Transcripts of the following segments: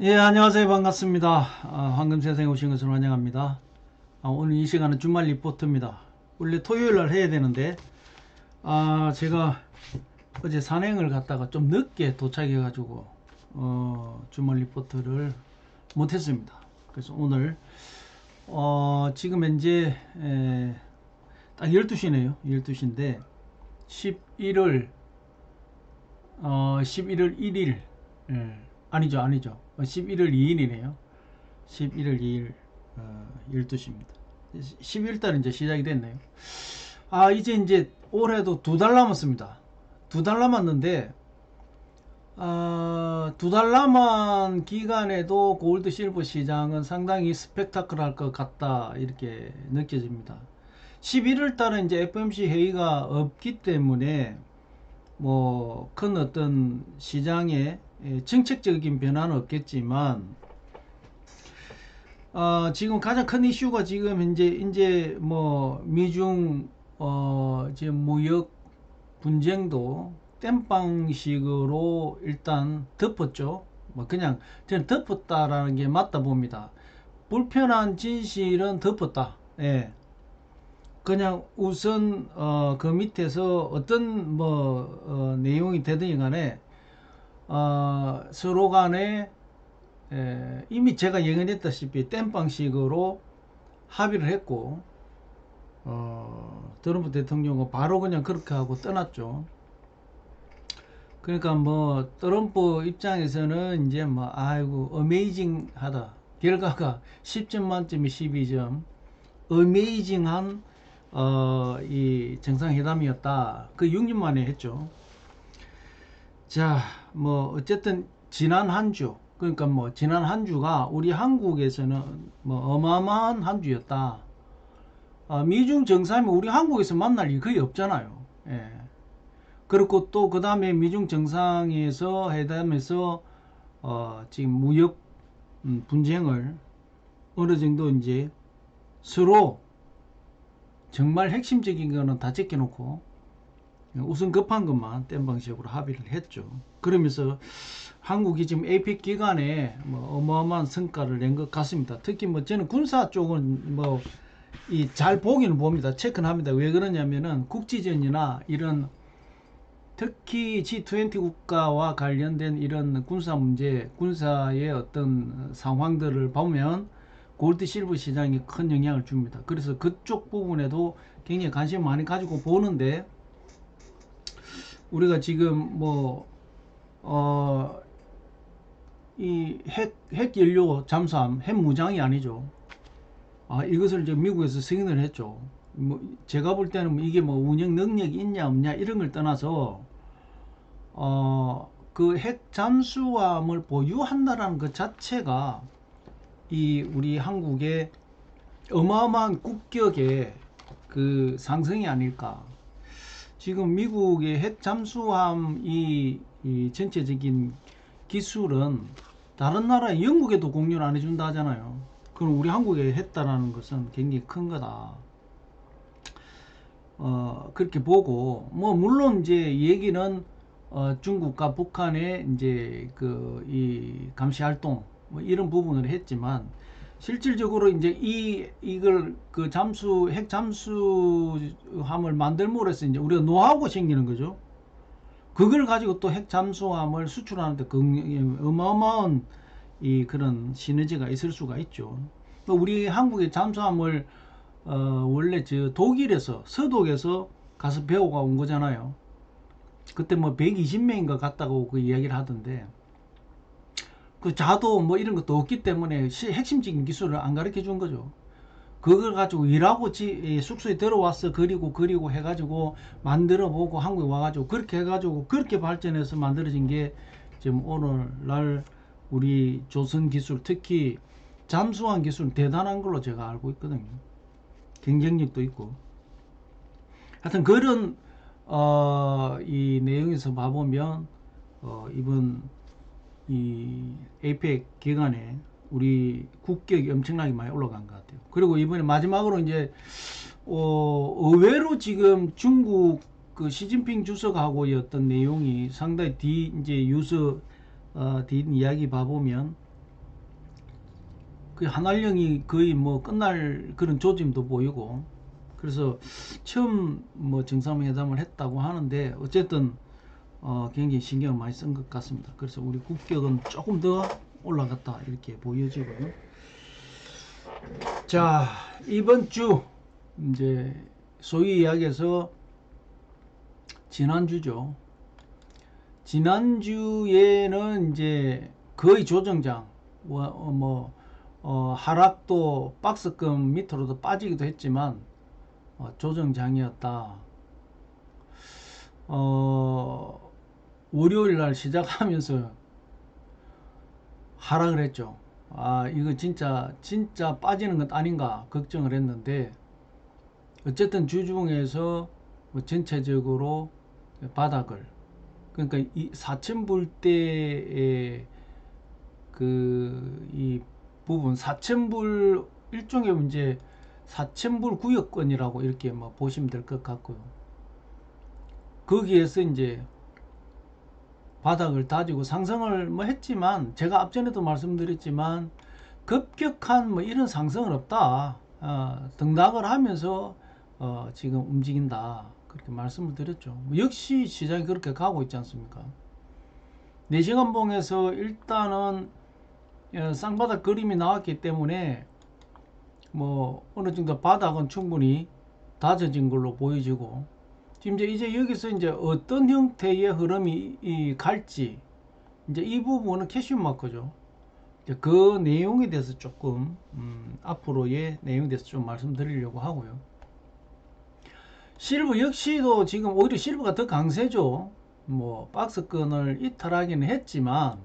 예, 안녕하세요. 반갑습니다. 아, 황금세상에 오신 것을 환영합니다. 아, 오늘 이 시간은 주말 리포트입니다. 원래 토요일 날 해야 되는데, 아, 제가 어제 산행을 갔다가 좀 늦게 도착해가지고, 어, 주말 리포트를 못했습니다. 그래서 오늘, 어, 지금 현재, 에, 딱 12시네요. 12시인데, 11월, 어, 11월 1일, 예, 아니죠, 아니죠. 어, 11월 2일이네요. 11월 2일, 어, 12시입니다. 11월 달은 이제 시작이 됐네요. 아, 이제 이제 올해도 두 달 남았습니다. 두 달 남았는데, 아, 두달 남은 기간에도 골드 실버 시장은 상당히 스펙타클할 것 같다, 이렇게 느껴집니다. 11월 달은 이제 FMC 회의가 없기 때문에, 뭐 큰 어떤 시장의 예, 정책적인 변화는 없겠지만 어, 지금 가장 큰 이슈가 지금 현재 이제 뭐 미중 어, 지금 무역 분쟁도 땜빵식으로 일단 덮었죠. 뭐 그냥 저는 덮었다라는 게 맞다 봅니다. 불편한 진실은 덮었다. 예. 그냥 우선 어, 그 밑에서 어떤 뭐 어, 내용이 되든지 간에 어, 서로 간에 에, 이미 제가 예언했다시피 땜빵식으로 합의를 했고 어, 트럼프 대통령은 바로 그냥 그렇게 하고 떠났죠. 그러니까 뭐 트럼프 입장에서는 이제 뭐 아이고 어메이징하다 결과가 10점 만점에 12점 어메이징한 어, 이 정상회담이었다. 그 6년 만에 했죠. 자, 뭐 어쨌든 지난 한 주, 그러니까 뭐 지난 한 주가 우리 한국에서는 뭐 어마어마한 한 주였다. 아, 미중 정상이 우리 한국에서 만날 일이 거의 없잖아요. 예. 그렇고 또 그 다음에 미중 정상에서 회담에서 어, 지금 무역 음, 분쟁을 어느 정도 이제 서로 정말 핵심적인 거는 다 제껴놓고 우선 급한 것만 땜 방식으로 합의를 했죠. 그러면서 한국이 지금 APEC 기간에 뭐 어마어마한 성과를 낸 것 같습니다. 특히 뭐 저는 군사 쪽은 뭐 이 잘 보기는 봅니다. 체크는 합니다. 왜 그러냐면은 국지전이나 이런 특히 G20 국가와 관련된 이런 군사 문제, 군사의 어떤 상황들을 보면 골드 실버 시장이 큰 영향을 줍니다. 그래서 그쪽 부분에도 굉장히 관심 많이 가지고 보는데 우리가 지금 뭐, 어, 이 핵, 핵 연료 잠수함, 핵 무장이 아니죠. 아, 이것을 이제 미국에서 승인을 했죠. 뭐, 제가 볼 때는 뭐 이게 뭐 운영 능력이 있냐, 없냐, 이런 걸 떠나서, 어, 그 핵 잠수함을 보유한다라는 것 자체가 이 우리 한국의 어마어마한 국격의 그 상승이 아닐까. 지금 미국의 핵 잠수함 이, 이 전체적인 기술은 다른 나라 영국에도 공유를 안 해준다 하잖아요. 그럼 우리 한국에 했다라는 것은 굉장히 큰 거다. 어, 그렇게 보고, 뭐, 물론 이제 얘기는, 어, 중국과 북한의 이제 그, 이 감시 활동, 뭐 이런 부분을 했지만, 실질적으로 이제 이 이걸 그 잠수 핵 잠수함을 만들므로 해서 이제 우리가 노하우가 생기는 거죠. 그걸 가지고 또 핵 잠수함을 수출하는데 그 어마어마한 이 그런 시너지가 있을 수가 있죠. 우리 한국의 잠수함을 어 원래 저 독일에서 서독에서 가서 배우가 온 거잖아요. 그때 뭐 120명인가 갔다고 그 이야기를 하던데 그 자도 뭐 이런 것도 없기 때문에 핵심적인 기술을 안 가르쳐 준 거죠. 그걸 가지고 일하고 지, 숙소에 들어와서 그리고 그리고 해가지고 만들어 보고 한국에 와가지고 그렇게 해가지고 그렇게 발전해서 만들어진 게 지금 오늘날 우리 조선 기술 특히 잠수함 기술은 대단한 걸로 제가 알고 있거든요. 경쟁력도 있고. 하여튼 그런 어, 이 내용에서 봐보면 어, 이번 이 에이펙 기간에 우리 국격이 엄청나게 많이 올라간 것 같아요. 그리고 이번에 마지막으로 이제 어, 의외로 지금 중국 그 시진핑 주석하고의 어떤 내용이 상당히 뒤 이제 유서 어, 뒤 이야기 봐보면 그 한알령이 거의 뭐 끝날 그런 조짐도 보이고 그래서 처음 뭐 정상회담을 했다고 하는데 어쨌든 어 굉장히 신경을 많이 쓴 것 같습니다. 그래서 우리 국격은 조금 더 올라갔다 이렇게 보여지고요. 자 이번 주 이제 소위 이야기해서 지난주죠. 지난주에는 이제 거의 조정장 뭐, 어, 뭐 어, 하락도 박스권 밑으로도 빠지기도 했지만 어, 조정장이었다. 어, 월요일 날 시작하면서 하락을 했죠. 아, 이거 진짜, 진짜 빠지는 것 아닌가 걱정을 했는데, 어쨌든 주중에서 뭐 전체적으로 바닥을, 그러니까 이 4천불대의 그, 이 부분, 4천불, 일종의 이제 4천불 구역권이라고 이렇게 뭐 보시면 될 것 같고요. 거기에서 이제 바닥을 다지고 상승을 뭐 했지만 제가 앞전에도 말씀드렸지만 급격한 뭐 이런 상승은 없다. 어, 등락을 하면서 어, 지금 움직인다. 그렇게 말씀을 드렸죠. 뭐 역시 시장이 그렇게 가고 있지 않습니까? 4시간 봉에서 일단은 어, 쌍바닥 그림이 나왔기 때문에 뭐 어느 정도 바닥은 충분히 다져진 걸로 보여지고 지금 이제, 이제 여기서 이제 어떤 형태의 흐름이 이 갈지 이제 이 부분은 캐시 마커죠. 이제 그 내용에 대해서 조금 음, 앞으로의 내용에 대해서 좀 말씀드리려고 하고요. 실버 역시도 지금 오히려 실버가 더 강세죠. 뭐 박스권을 이탈하기는 했지만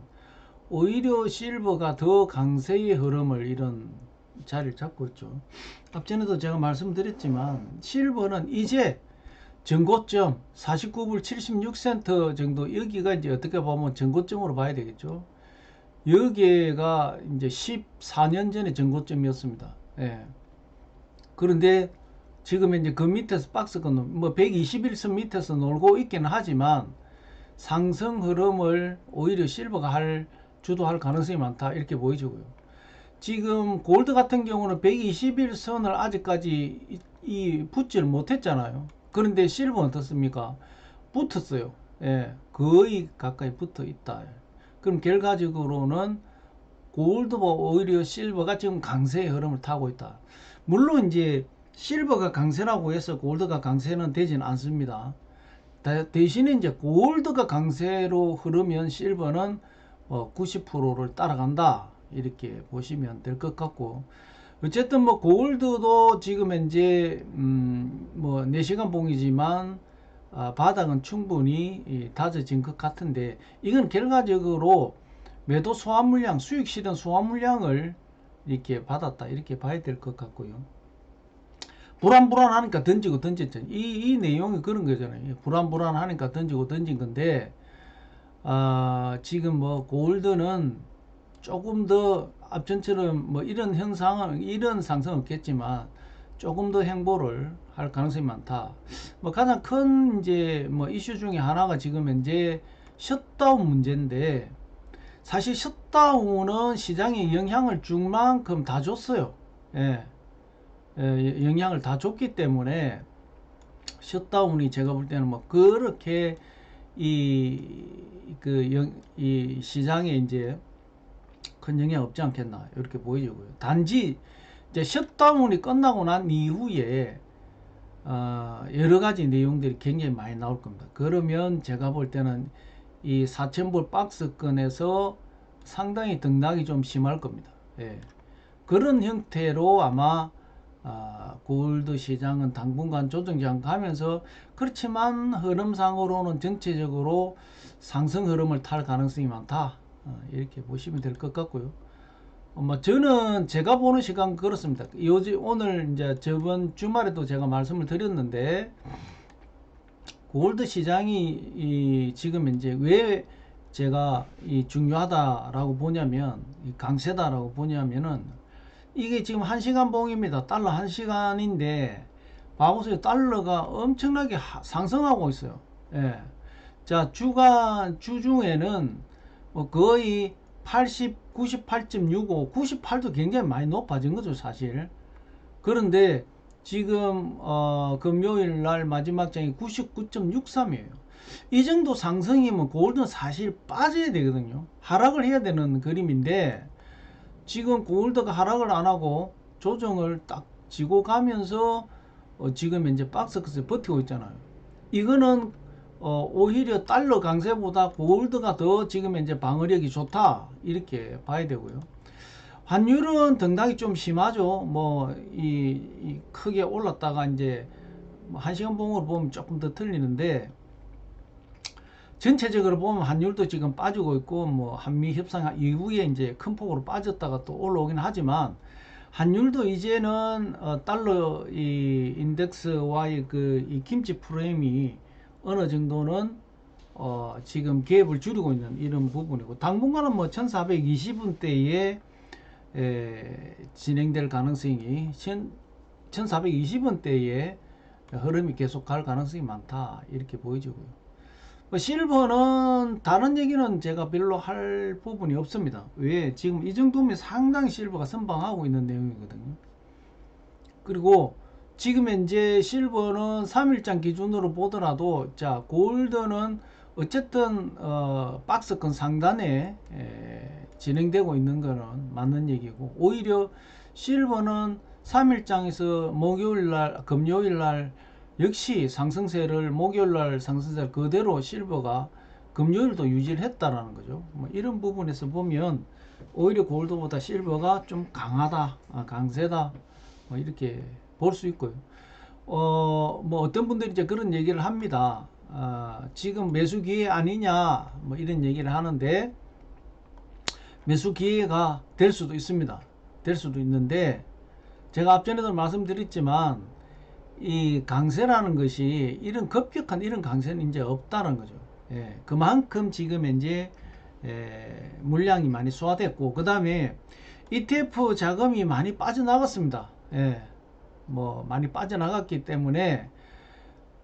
오히려 실버가 더 강세의 흐름을 이런 자리를 잡고 있죠. 앞전에도 제가 말씀드렸지만 실버는 이제 전고점 49불 76센트 정도 여기가 이제 어떻게 보면 전고점으로 봐야 되겠죠. 여기가 이제 14년 전에 전고점이었습니다. 예. 그런데 지금 이제 그 밑에서 박스권 뭐 121선 밑에서 놀고 있기는 하지만 상승 흐름을 오히려 실버가 할 주도할 가능성이 많다 이렇게 보여지고요. 지금 골드 같은 경우는 121선을 아직까지 이, 이 붙지를 못했잖아요. 그런데 실버는 어떻습니까? 붙었어요. 예, 거의 가까이 붙어 있다. 그럼 결과적으로는 골드보다 오히려 실버가 지금 강세의 흐름을 타고 있다. 물론 이제 실버가 강세라고 해서 골드가 강세는 되지는 않습니다. 대신에 이제 골드가 강세로 흐르면 실버는 90%를 어, 따라간다. 이렇게 보시면 될 것 같고 어쨌든 뭐 골드도 지금 현재 음뭐 4시간 봉이지만 아 바닥은 충분히 다져진 것 같은데 이건 결과적으로 매도 소화 물량 수익 실현 소화 물량을 이렇게 받았다 이렇게 봐야 될 것 같고요. 불안불안하니까 던지고 던졌죠. 이, 이 내용이 그런 거잖아요. 불안불안하니까 던지고 던진 건데 아 지금 뭐 골드는 조금 더 앞전처럼 뭐 이런 형상은 이런 상승은 없겠지만 조금 더 행보를 할 가능성이 많다. 뭐 가장 큰 이제 뭐 이슈 중에 하나가 지금 현재 셧다운 문제인데 사실 셧다운은 시장에 영향을 줄 만큼 다 줬어요. 예. 예, 영향을 다 줬기 때문에 셧다운이 제가 볼 때는 뭐 그렇게 이그 이 시장에 이제 큰 영향 없지 않겠나 이렇게 보이고요. 단지 이제 셧다운이 끝나고 난 이후에 어, 여러 가지 내용들이 굉장히 많이 나올 겁니다. 그러면 제가 볼 때는 이 4,000불 박스권에서 상당히 등락이 좀 심할 겁니다. 예. 그런 형태로 아마 아, 골드 시장은 당분간 조정장 가면서 그렇지만 흐름상으로는 전체적으로 상승 흐름을 탈 가능성이 많다. 어, 이렇게 보시면 될 것 같고요. 어, 뭐 저는 제가 보는 시간 그렇습니다. 요즘 오늘 이제 저번 주말에도 제가 말씀을 드렸는데 골드 시장이 이 지금 이제 왜 제가 이 중요하다라고 보냐면 이 강세다라고 보냐면은 이게 지금 한 시간 봉입니다. 달러 한 시간인데 봐보세요. 달러가 엄청나게 상승하고 있어요. 예. 자, 주간 주중에는 뭐 거의 80, 98.65, 98도 굉장히 많이 높아진 거죠, 사실. 그런데 지금 어, 금요일 날 마지막 장이 99.63이에요. 이 정도 상승이면 골드는 사실 빠져야 되거든요. 하락을 해야 되는 그림인데 지금 골드가 하락을 안 하고 조정을 딱 지고 가면서 어, 지금 현재 박스컷에 버티고 있잖아요. 이거는 어, 오히려 달러 강세보다 골드가 더 지금 현재 방어력이 좋다 이렇게 봐야 되고요. 환율은 등락이 좀 심하죠. 뭐, 이, 이 크게 올랐다가 이제 뭐한 시간 봉으로 보면 조금 더 틀리는데, 전체적으로 보면 환율도 지금 빠지고 있고, 뭐, 한미 협상 이후에 이제 큰 폭으로 빠졌다가 또 올라오긴 하지만, 환율도 이제는 어, 달러 이 인덱스와의 그 이 김치 프레임이 어느 정도는 어, 지금 갭을 줄이고 있는 이런 부분이고 당분간은 뭐 1420원대에 에, 진행될 가능성이 1420원대에 흐름이 계속 갈 가능성이 많다 이렇게 보여지고요. 뭐 실버는 다른 얘기는 제가 별로 할 부분이 없습니다. 왜? 지금 이 정도면 상당히 실버가 선방하고 있는 내용이거든요. 그리고 지금 현재 실버는 3일장 기준으로 보더라도 자 골드는 어쨌든 어, 박스권 상단에 에, 진행되고 있는 거는 맞는 얘기고 오히려 실버는 3일장에서 목요일날 금요일날 역시 상승세를 목요일날 상승세를 그대로 실버가 금요일도 유지를 했다라는 거죠. 뭐 이런 부분에서 보면 오히려 골드보다 실버가 좀 강하다, 아, 강세다, 뭐 이렇게 볼 수 있고요. 어, 뭐 어떤 분들이 이제 그런 얘기를 합니다. 아, 지금 매수 기회 아니냐, 뭐 이런 얘기를 하는데 매수 기회가 될 수도 있습니다. 될 수도 있는데 제가 앞전에도 말씀드렸지만 이 강세라는 것이 이런 급격한 이런 강세는 이제 없다는 거죠. 예, 그만큼 지금 이제 예, 물량이 많이 소화됐고 그 다음에 ETF 자금이 많이 빠져나갔습니다. 예, 뭐 많이 빠져나갔기 때문에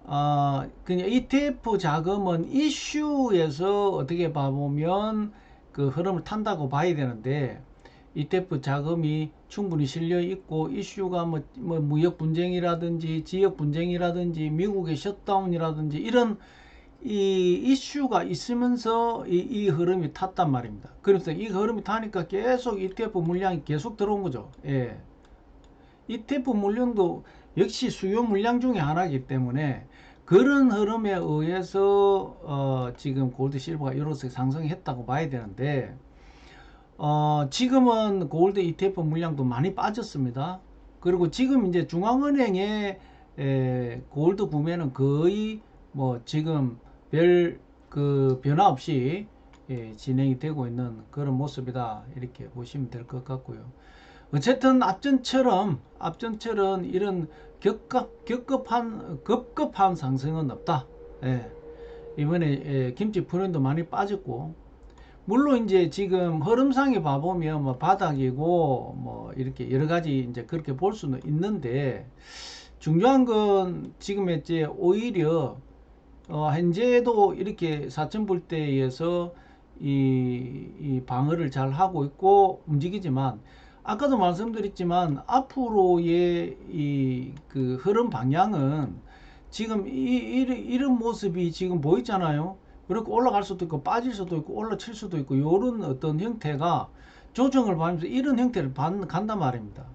어, 그냥 ETF 자금은 이슈에서 어떻게 봐보면 그 흐름을 탄다고 봐야 되는데 ETF 자금이 충분히 실려 있고 이슈가 뭐, 뭐 무역 분쟁이라든지 지역 분쟁이라든지 미국의 셧다운이라든지 이런 이 이슈가 있으면서 이, 이 흐름이 탔단 말입니다. 그래서 이 흐름이 타니까 계속 ETF 물량이 계속 들어온 거죠. 예. ETF 물량도 역시 수요 물량 중에 하나이기 때문에 그런 흐름에 의해서 어, 지금 골드 실버가 이렇게 상승했다고 봐야 되는데 어, 지금은 골드 ETF 물량도 많이 빠졌습니다. 그리고 지금 이제 중앙은행의 에, 골드 구매는 거의 뭐 지금 별 그 변화 없이 예, 진행이 되고 있는 그런 모습이다 이렇게 보시면 될 것 같고요. 어쨌든 앞전처럼 앞전처럼 이런 격급 격급한 급급한 상승은 없다. 예. 이번에 예, 김치 프렌도 많이 빠졌고 물론 이제 지금 흐름상에 봐보면 뭐 바닥이고 뭐 이렇게 여러 가지 이제 그렇게 볼 수는 있는데 중요한 건 지금 이제 오히려 어 현재도 이렇게 4천불대에서 이, 이 방어를 잘 하고 있고 움직이지만 아까도 말씀드렸지만 앞으로의 이 그 흐름 방향은 지금 이, 이, 이런 모습이 지금 보이잖아요. 그렇게 올라갈 수도 있고 빠질 수도 있고 올라칠 수도 있고 이런 어떤 형태가 조정을 받으면서 이런 형태를 받, 간단 말입니다.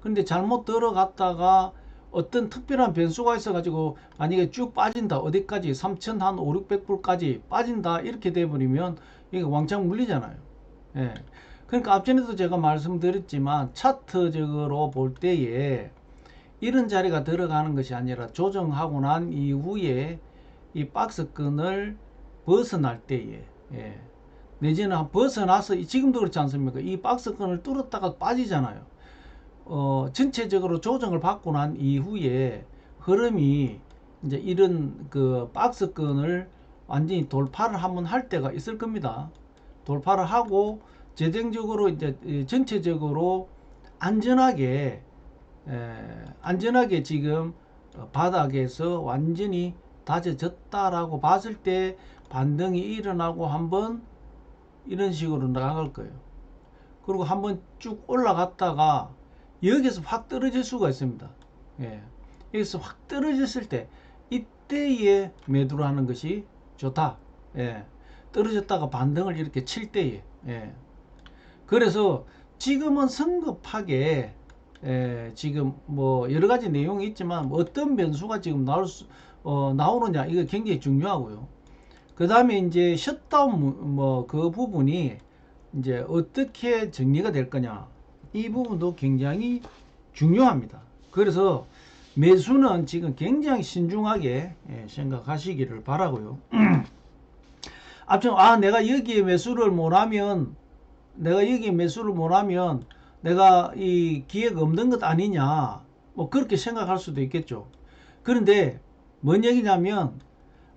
근데 잘못 들어갔다가 어떤 특별한 변수가 있어 가지고 만약에 쭉 빠진다 어디까지 3천 한 5, 600불까지 빠진다 이렇게 돼 버리면 이게 왕창 물리잖아요. 예. 그러니까 앞전에도 제가 말씀드렸지만 차트적으로 볼 때에 이런 자리가 들어가는 것이 아니라 조정하고 난 이후에 이 박스끈을 벗어날 때에 예. 내지는 벗어나서 지금도 그렇지 않습니까? 이 박스권을 뚫었다가 빠지잖아요. 어, 전체적으로 조정을 받고 난 이후에 흐름이 이제 이런 그 박스권을 완전히 돌파를 한번 할 때가 있을 겁니다. 돌파를 하고 재정적으로 이제 전체적으로 안전하게 에, 안전하게 지금 바닥에서 완전히 다져졌다라고 봤을 때 반등이 일어나고 한번 이런 식으로 나갈 거예요. 그리고 한번 쭉 올라갔다가 여기서 확 떨어질 수가 있습니다. 예. 여기서 확 떨어졌을 때 이때에 매도를 하는 것이 좋다. 예. 떨어졌다가 반등을 이렇게 칠 때에. 예. 그래서 지금은 성급하게 에, 지금 뭐 여러 가지 내용이 있지만 뭐 어떤 변수가 지금 나올 수, 어, 나오느냐 이거 굉장히 중요하고요. 그 다음에 이제 셧다운 뭐 그 부분이 이제 어떻게 정리가 될 거냐 이 부분도 굉장히 중요합니다. 그래서 매수는 지금 굉장히 신중하게 예, 생각하시기를 바라고요. 앞서 아 내가 여기에 매수를 못하면 내가 여기에 매수를 못하면 내가 이 기회가 없는 것 아니냐 뭐 그렇게 생각할 수도 있겠죠. 그런데 뭔 얘기냐면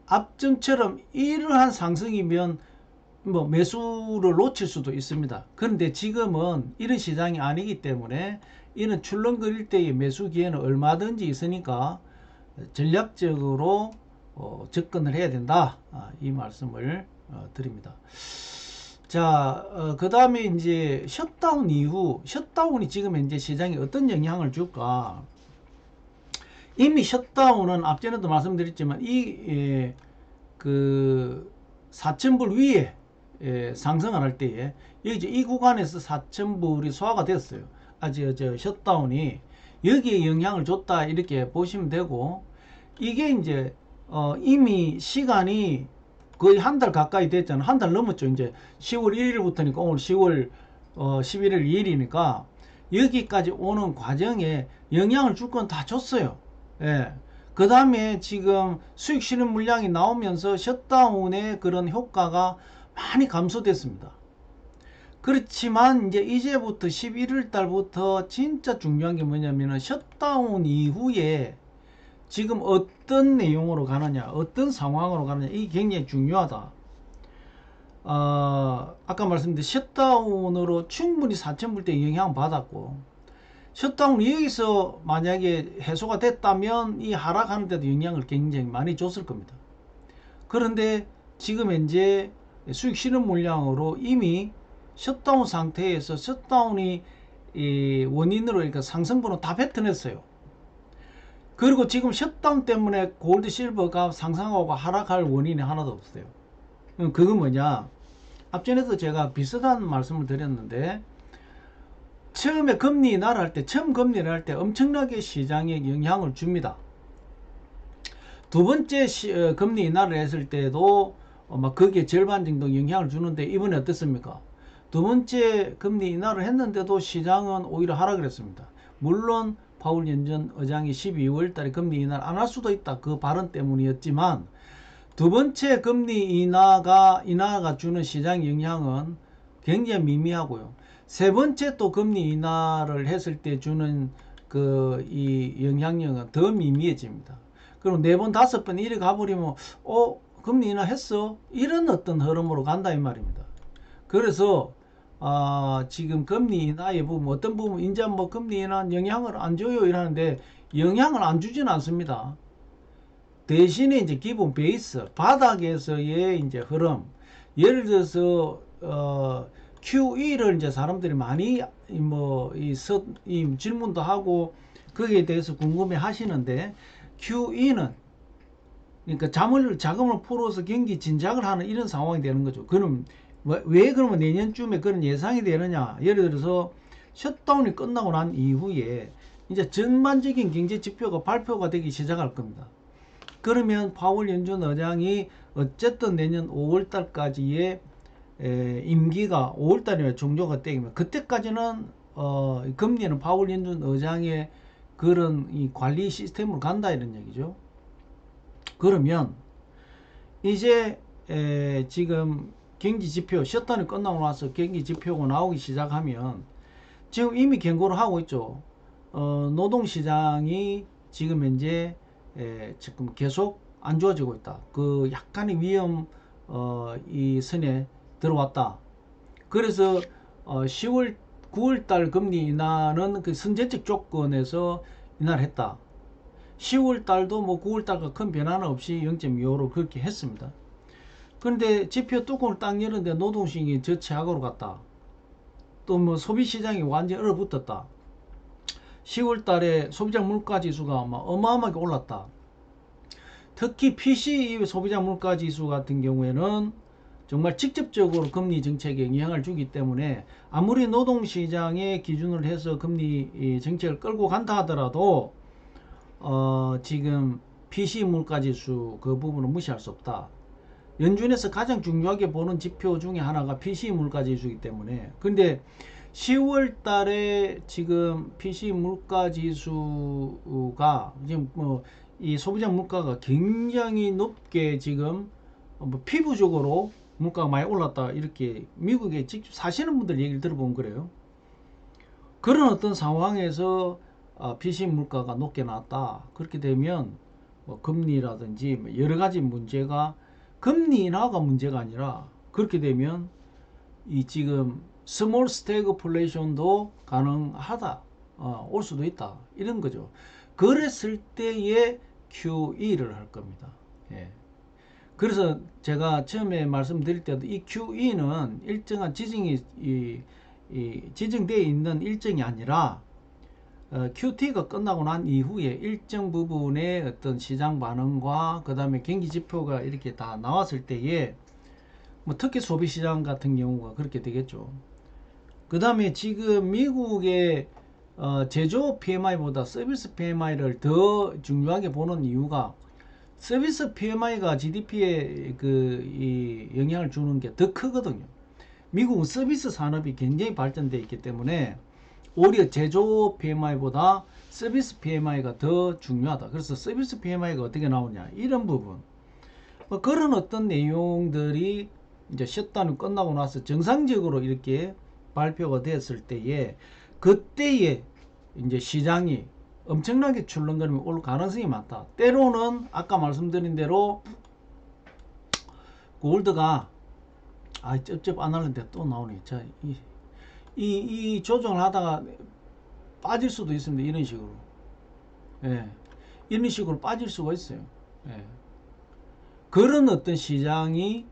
앞전처럼 이러한 상승이면 뭐 매수를 놓칠 수도 있습니다. 그런데 지금은 이런 시장이 아니기 때문에 이런 출렁거릴 때의 매수 기회는 얼마든지 있으니까 전략적으로 어, 접근을 해야 된다. 아, 이 말씀을 어, 드립니다. 자, 어, 그 다음에 이제 셧다운 이후, 셧다운이 지금 현재 시장에 어떤 영향을 줄까? 이미 셧다운은 앞전에도 말씀드렸지만, 이, 예, 그, 4천불 위에 예, 상승을 할 때에, 여기 이 구간에서 4천불이 소화가 됐어요. 아직 저 셧다운이 여기에 영향을 줬다 이렇게 보시면 되고, 이게 이제, 어, 이미 시간이 거의 한 달 가까이 됐잖아. 한 달 넘었죠. 이제 10월 1일부터니까 오늘 10월 어, 11일 2일이니까 여기까지 오는 과정에 영향을 줄 건 다 줬어요. 예. 그 다음에 지금 수익 실현 물량이 나오면서 셧다운의 그런 효과가 많이 감소됐습니다. 그렇지만 이제 이제부터 11월 달부터 진짜 중요한 게 뭐냐면은 셧다운 이후에 지금 어떤 내용으로 가느냐, 어떤 상황으로 가느냐, 이게 굉장히 중요하다. 어, 아까 말씀드린 셧다운으로 충분히 4천불 때 영향 받았고, 셧다운이 여기서 만약에 해소가 됐다면 이 하락하는 데도 영향을 굉장히 많이 줬을 겁니다. 그런데 지금 현재 수익 실현 물량으로 이미 셧다운 상태에서 셧다운이 원인으로 그러니까 상승분은 다 뱉어냈어요. 그리고 지금 셧다운 때문에 골드 실버가 상승하고 하락할 원인이 하나도 없어요. 그건 뭐냐? 앞전에도 제가 비슷한 말씀을 드렸는데 처음에 금리 인하를 할 때, 처음 금리를 할 때 엄청나게 시장에 영향을 줍니다. 두 번째 시, 어, 금리 인하를 했을 때도 어, 막 거기에 절반 정도 영향을 주는데 이번에 어떻습니까? 두 번째 금리 인하를 했는데도 시장은 오히려 하락을 했습니다. 물론 파울 연전 의장이 12월 달에 금리 인하를 안 할 수도 있다. 그 발언 때문이었지만 두 번째 금리 인하가 인하가 주는 시장 영향은 굉장히 미미하고요. 세 번째 또 금리 인하를 했을 때 주는 그 이 영향력은 더 미미해집니다. 그럼 네 번 다섯 번 이래 가버리면 어 금리 인하 했어 이런 어떤 흐름으로 간다 이 말입니다. 그래서 아, 지금 금리 인하의 부분, 어떤 부분, 이제 뭐 금리 인하 영향을 안 줘요 이러는데 영향을 안 주진 않습니다. 대신에 이제 기본 베이스, 바닥에서의 이제 흐름, 예를 들어서, 어, QE를 이제 사람들이 많이 뭐, 이, 질문도 하고 거기에 대해서 궁금해 하시는데 QE는 그러니까 자금을, 자금을 풀어서 경기 진작을 하는 이런 상황이 되는 거죠. 그럼 왜 그러면 내년쯤에 그런 예상이 되느냐? 예를 들어서 셧다운이 끝나고 난 이후에 이제 전반적인 경제 지표가 발표가 되기 시작할 겁니다. 그러면 파월 연준 의장이 어쨌든 내년 5월 달까지의 임기가 5월 달이면 종료가 되면 그때까지는 어, 금리는 파월 연준 의장의 그런 이 관리 시스템으로 간다 이런 얘기죠. 그러면 이제 에, 지금 경기 지표 셧다운이 끝나고 나서 경기 지표가 나오기 시작하면 지금 이미 경고를 하고 있죠. 어, 노동시장이 지금 현재 에, 지금 계속 안 좋아지고 있다. 그 약간의 위험 어, 이 선에 들어왔다. 그래서 어, 10월 9월 달 금리 인하는 그 선제적 조건에서 인하를 했다. 10월 달도 뭐 9월 달과 큰 변화는 없이 0.25로 그렇게 했습니다. 그런데 지표 뚜껑을 딱 열었는데 노동시장이 저 최악으로 갔다. 또 뭐 소비시장이 완전히 얼어붙었다. 10월 달에 소비자 물가 지수가 막 어마어마하게 올랐다. 특히 PC 소비자 물가 지수 같은 경우에는 정말 직접적으로 금리 정책에 영향을 주기 때문에 아무리 노동시장의 기준을 해서 금리 정책을 끌고 간다 하더라도 어 지금 PC 물가 지수 그 부분은 무시할 수 없다. 연준에서 가장 중요하게 보는 지표 중에 하나가 PC 물가 지수이기 때문에 근데 10월 달에 지금 PC 물가 지수가 지금 뭐 이 소비자 물가가 굉장히 높게 지금 뭐 피부적으로 물가가 많이 올랐다 이렇게 미국에 직접 사시는 분들 얘기를 들어보면 그래요. 그런 어떤 상황에서 아, PC 물가가 높게 나왔다. 그렇게 되면 뭐 금리라든지 뭐 여러 가지 문제가 금리 인하가 문제가 아니라 그렇게 되면 이 지금 스몰 스태그플레이션도 가능하다. 어, 올 수도 있다. 이런 거죠. 그랬을 때에 QE를 할 겁니다. 예. 그래서 제가 처음에 말씀드릴 때도 이 QE는 일정한 지정이 이, 이 지정되어 있는 일정이 아니라 어, QT가 끝나고 난 이후에 일정 부분의 어떤 시장 반응과 그 다음에 경기 지표가 이렇게 다 나왔을 때에 뭐 특히 소비 시장 같은 경우가 그렇게 되겠죠. 그 다음에 지금 미국의 어, 제조업 PMI보다 서비스 PMI를 더 중요하게 보는 이유가 서비스 PMI가 GDP에 그이 영향을 주는 게 더 크거든요. 미국은 서비스 산업이 굉장히 발전되어 있기 때문에 오히려 제조 PMI보다 서비스 PMI가 더 중요하다. 그래서 서비스 PMI가 어떻게 나오냐 이런 부분 뭐 그런 어떤 내용들이 이제 셧다운 끝나고 나서 정상적으로 이렇게 발표가 됐을 때에 그때에 이제 시장이 엄청나게 출렁거리면 올 가능성이 많다. 때로는 아까 말씀드린 대로 골드가 아 쩝쩝 안 하는데 또 나오네. 자, 이, 이, 이 조정을 하다가 빠질 수도 있습니다. 이런 식으로. 예. 이런 식으로 빠질 수가 있어요. 예. 그런 어떤 시장이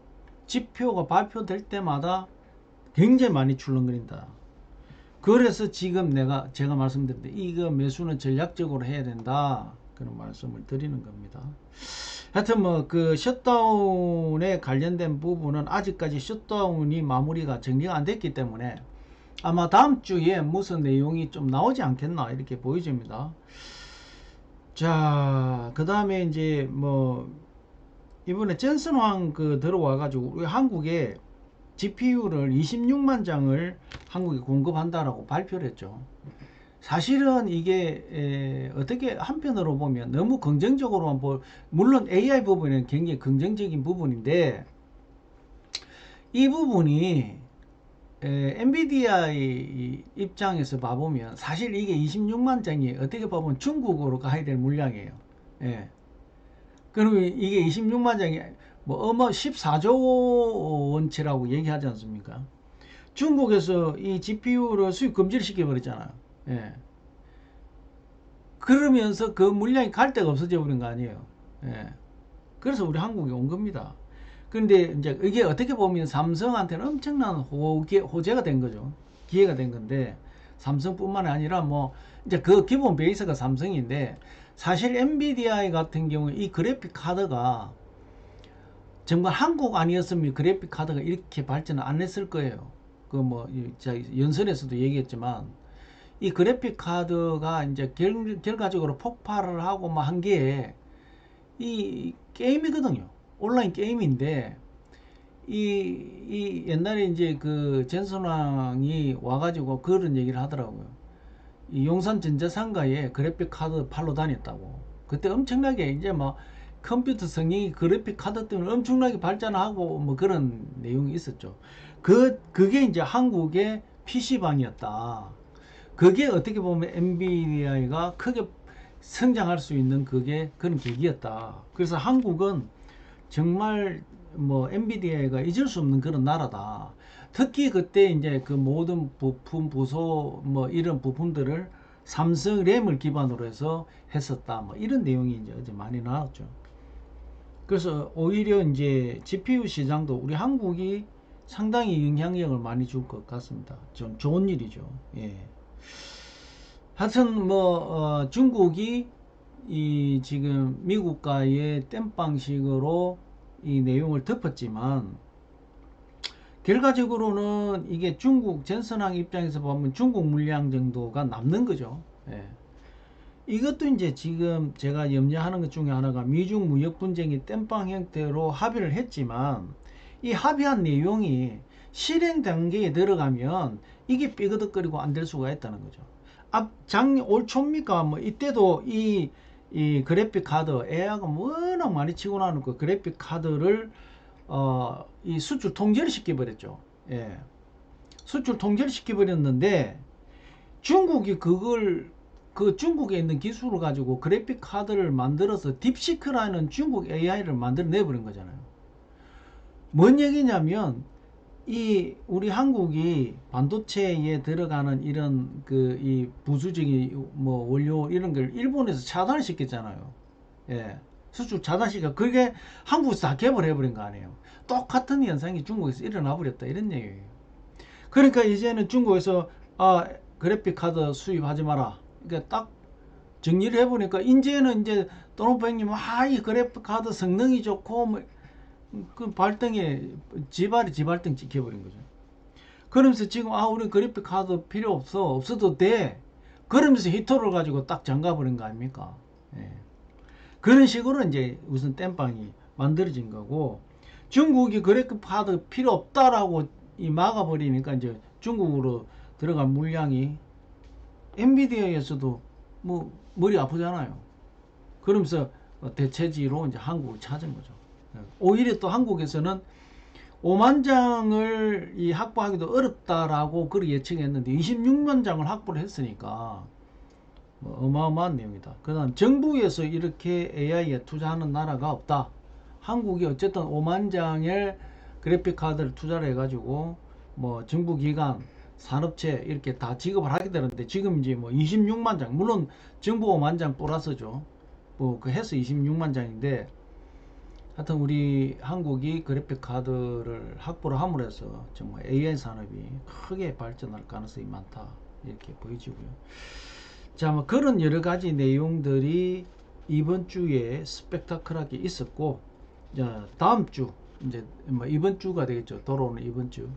지표가 발표될 때마다 굉장히 많이 출렁거린다. 그래서 지금 내가 제가 말씀드린데 이거 매수는 전략적으로 해야 된다. 그런 말씀을 드리는 겁니다. 하여튼 뭐 그 셧다운에 관련된 부분은 아직까지 셧다운이 마무리가 정리가 안 됐기 때문에 아마 다음 주에 무슨 내용이 좀 나오지 않겠나 이렇게 보여집니다. 자, 그 다음에 이제 뭐 이번에 젠슨 왕 그 들어와 가지고 우리 한국에 GPU를 26만 장을 한국에 공급한다라고 발표를 했죠. 사실은 이게 에, 어떻게 한편으로 보면 너무 긍정적으로만 볼 물론 AI 부분은 굉장히 긍정적인 부분인데 이 부분이 에, 엔비디아의 입장에서 봐보면 사실 이게 26만 장이 어떻게 보면 중국으로 가야 될 물량이에요. 예. 그러면 이게 26만 장이 뭐 어마 14조 원치라고 얘기하지 않습니까? 중국에서 이 GPU를 수입 금지를 시켜버렸잖아요. 예. 그러면서 그 물량이 갈 데가 없어져 버린 거 아니에요. 예. 그래서 우리 한국에 온 겁니다. 근데 이제 이게 어떻게 보면 삼성한테는 엄청난 호기, 호재가 된 거죠. 기회가 된 건데 삼성뿐만 아니라 뭐 이제 그 기본 베이스가 삼성인데 사실 엔비디아 같은 경우 이 그래픽 카드가 정말 한국 아니었으면 그래픽 카드가 이렇게 발전을 안 했을 거예요. 그 뭐 연설에서도 얘기했지만 이 그래픽 카드가 이제 결, 결과적으로 폭발을 하고 뭐한게 이 게임이거든요. 온라인 게임인데 이, 이 옛날에 이제 그 젠슨왕이 와가지고 그런 얘기를 하더라고요. 이 용산 전자상가에 그래픽 카드 팔로 다녔다고. 그때 엄청나게 이제 뭐 컴퓨터 성능이 그래픽 카드 때문에 엄청나게 발전하고 뭐 그런 내용이 있었죠. 그, 그게 이제 한국의 PC방이었다. 그게 어떻게 보면 엔비디아가 크게 성장할 수 있는 그게 그런 계기였다. 그래서 한국은 정말 뭐 엔비디아가 잊을 수 없는 그런 나라다. 특히 그때 이제 그 모든 부품, 부소 뭐 이런 부품들을 삼성 램을 기반으로 해서 했었다. 뭐 이런 내용이 이제 어제 많이 나왔죠. 그래서 오히려 이제 GPU 시장도 우리 한국이 상당히 영향력을 많이 줄 것 같습니다. 좀 좋은 일이죠. 예. 하여튼 뭐 어, 중국이 이 지금 미국과의 땜빵식으로 이 내용을 덮었지만 결과적으로는 이게 중국 전선항 입장에서 보면 중국 물량 정도가 남는 거죠. 예. 이것도 이제 지금 제가 염려하는 것 중에 하나가 미중 무역 분쟁이 땜빵 형태로 합의를 했지만 이 합의한 내용이 실행 단계에 들어가면 이게 삐그덕거리고 안 될 수가 있다는 거죠. 앞작올 초입니까? 뭐 이때도 이, 이 그래픽 카드 AI가 워낙 많이 치고 나는 그 그래픽 카드를 어, 이 수출 통제를 시켜버렸죠. 예. 수출 통제를 시켜버렸는데 중국이 그걸 그 중국에 있는 기술을 가지고 그래픽 카드를 만들어서 딥시크라는 중국 AI를 만들어 내버린 거잖아요. 뭔 얘기냐면 이 우리 한국이 반도체에 들어가는 이런 그 이 부수적인 뭐 원료 이런 걸 일본에서 차단을 시켰잖아요. 예. 수출 차단시켜 그게 한국에서 다 개발해 버린 거 아니에요. 똑같은 현상이 중국에서 일어나 버렸다 이런 얘기예요. 그러니까 이제는 중국에서 아 그래픽 카드 수입하지 마라. 그러니까 딱 정리를 해보니까 이제는 이제 도노부행님 아이 그래픽 카드 성능이 좋고 뭐 그 발등에 지발이 지발등 찍혀버린 거죠. 그러면서 지금 아 우리 그래픽 카드 필요 없어 없어도 돼. 그러면서 히터를 가지고 딱 잠가버린 거 아닙니까? 예. 그런 식으로 이제 우선 땜빵이 만들어진 거고 중국이 그래픽 카드 필요 없다라고 이 막아버리니까 이제 중국으로 들어간 물량이 엔비디아에서도 뭐 머리 아프잖아요. 그러면서 대체지로 이제 한국을 찾은 거죠. 오히려 또 한국에서는 5만 장을 이 확보하기도 어렵다라고 그렇게 예측했는데 26만 장을 확보를 했으니까 뭐 어마어마한 내용이다. 그 다음 정부에서 이렇게 AI에 투자하는 나라가 없다. 한국이 어쨌든 5만 장의 그래픽 카드를 투자를 해가지고 뭐 정부 기관 산업체 이렇게 다 지급을 하게 되는데 지금 이제 뭐 26만 장 물론 정부 5만 장 플러스죠. 뭐 그 해서 26만 장인데 하여튼 우리 한국이 그래픽 카드를 확보를 함으로 해서 정말 AI 산업이 크게 발전할 가능성이 많다 이렇게 보여지고요. 자, 뭐 그런 여러 가지 내용들이 이번 주에 스펙타클하게 있었고, 자, 다음 주 이제 뭐 이번 주가 되겠죠. 돌아오는 이번 주.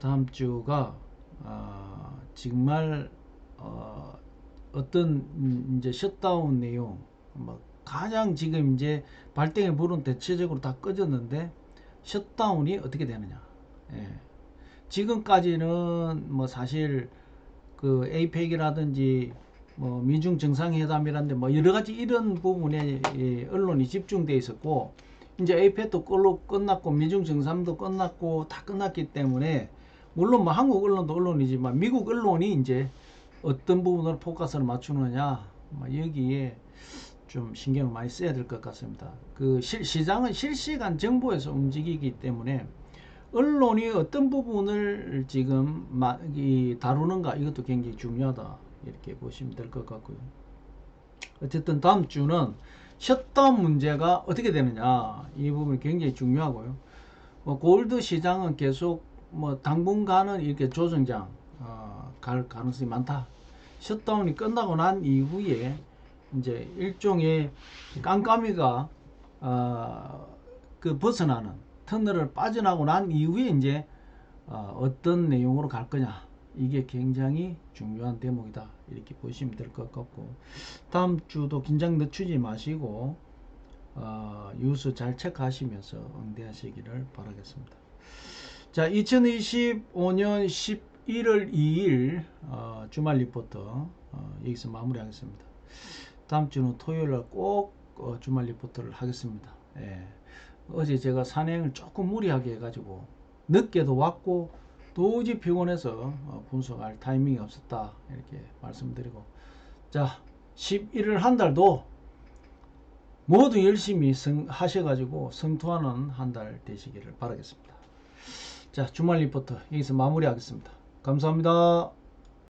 다음 주가 어, 정말 어, 어떤 음, 이제 셧다운 내용, 뭐 가장 지금 이제 발등에 불은 대체적으로 다 꺼졌는데 셧다운이 어떻게 되느냐. 예. 지금까지는 뭐 사실 그 에이펙이라든지 뭐 미중 정상회담이라는데 뭐 여러 가지 이런 부분에 예, 언론이 집중돼 있었고 이제 에이펙도 끝났고 미중 정상도 끝났고 다 끝났기 때문에 물론 뭐 한국 언론도 언론이지만 미국 언론이 이제 어떤 부분으로 포커스를 맞추느냐 뭐 여기에 좀 신경을 많이 써야 될 것 같습니다. 그 시, 시장은 실시간 정보에서 움직이기 때문에 언론이 어떤 부분을 지금 마, 이, 다루는가 이것도 굉장히 중요하다 이렇게 보시면 될 것 같고요. 어쨌든 다음 주는 셧다운 문제가 어떻게 되느냐 이 부분이 굉장히 중요하고요. 뭐 골드 시장은 계속 뭐 당분간은 이렇게 조정장 어, 갈 가능성이 많다. 셧다운이 끝나고 난 이후에 이제 일종의 깜깜이가 어, 그 벗어나는 터널을 빠져나고 난 이후에 이제 어, 떤 내용으로 갈 거냐 이게 굉장히 중요한 대목이다 이렇게 보시면 될 것 같고 다음 주도 긴장 늦추지 마시고 어, 뉴스 잘 체크하시면서 응대하시기를 바라겠습니다. 자 2025년 11월 2일 어, 주말 리포터 어, 여기서 마무리하겠습니다. 다음 주는 토요일 날꼭 어, 주말 리포트를 하겠습니다. 예. 어제 제가 산행을 조금 무리하게 해가지고 늦게도 왔고 도저히 피곤해서 어, 분석할 타이밍이 없었다 이렇게 말씀드리고 자 11월 한 달도 모두 열심히 성, 하셔가지고 성투하는 한 달 되시기를 바라겠습니다. 자 주말 리포트 여기서 마무리하겠습니다. 감사합니다.